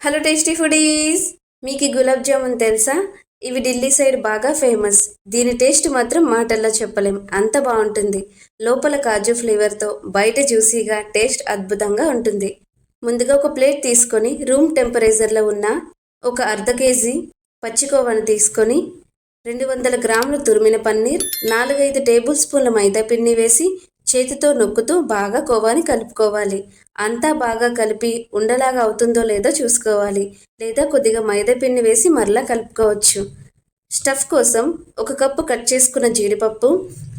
Hello tasty foodies మీకు ఈ గులాబ్ జామున్ తెలుసా? ఇవి ఢిల్లీ సైడ్ బాగా ఫేమస్ దీని టేస్ట్ మాత్రం మాటల్లో చెప్పలేం. అంత బాగుంటుంది. లోపల కాజు ఫ్లేవర్తో బయట జ్యూసీగా టేస్ట్ అద్భుతంగా ఉంటుంది. ముందుగా ఒక ప్లేట్ తీసుకొని రూమ్ టెంపరేచర్లో ఉన్న ఒక అర్ధ కేజీ పచ్చికోవను తీసుకొని రెండు వందల గ్రాములు తురిమిన పన్నీర్ నాలుగైదు టేబుల్ స్పూన్ల మైదా పిండి వేసి చేతితో నొక్కుతూ బాగా కోవాని కలుపుకోవాలి. అంతా బాగా కలిపి ఉండలాగా అవుతుందో లేదో చూసుకోవాలి. లేదా కొద్దిగా మైదా పిండి వేసి మరలా కలుపుకోవచ్చు. స్టఫ్ కోసం ఒక కప్పు కట్ చేసుకున్న జీడిపప్పు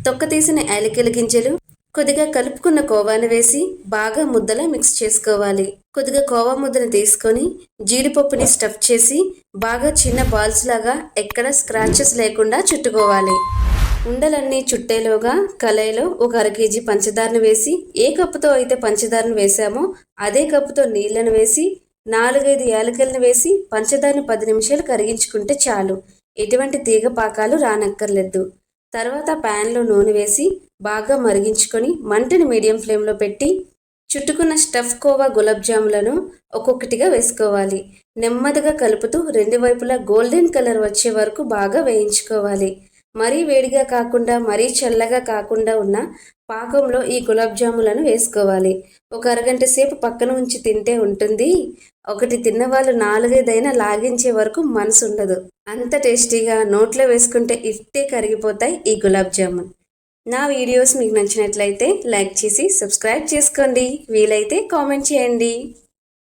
తొక్క తీసిన యాలకుల గింజలు కొద్దిగా కలుపుకున్న కోవాను వేసి బాగా ముద్దలా మిక్స్ చేసుకోవాలి. కొద్దిగా కోవా ముద్దను తీసుకొని జీడిపప్పుని స్టఫ్ చేసి బాగా చిన్న బాల్స్ లాగా ఎక్కడ స్క్రాచెస్ లేకుండా చుట్టుకోవాలి. ఉండలన్నీ చుట్టేలోగా కళాయిలో ఒక అర కేజీ పంచదారను వేసి ఏ కప్పుతో అయితే పంచదారను వేసామో అదే కప్పుతో నీళ్ళను వేసి నాలుగైదు యాలకలను వేసి పంచదారను పది నిమిషాలు కరిగించుకుంటే చాలు. ఎటువంటి తీగ పాకాలు రానక్కర్లేదు. తర్వాత ప్యాన్లో నూనె వేసి బాగా మరిగించుకొని మంటని మీడియం ఫ్లేమ్లో పెట్టి చుట్టుకున్న స్టఫ్ కోవా గులాబ్ జాములను ఒక్కొక్కటిగా వేసుకోవాలి. నెమ్మదిగా కలుపుతూ రెండు వైపులా గోల్డెన్ కలర్ వచ్చే వరకు బాగా వేయించుకోవాలి. మరీ వేడిగా కాకుండా మరీ చల్లగా కాకుండా ఉన్న పాకంలో ఈ గులాబ్ జాములను వేసుకోవాలి. ఒక అరగంట సేపు పక్కన ఉంచి తింటే ఉంటుంది. ఒకటి తిన్నవాళ్ళు నాలుగైదైనా లాగించే వరకు మనసు ఉండదు అంత టేస్టీగా నోట్లో వేసుకుంటే ఇట్టే కరిగిపోతాయి ఈ గులాబ్ జామున్. నా వీడియోస్ మీకు నచ్చినట్లయితే లైక్ చేసి సబ్స్క్రైబ్ చేసుకోండి. వీలైతే కామెంట్ చేయండి.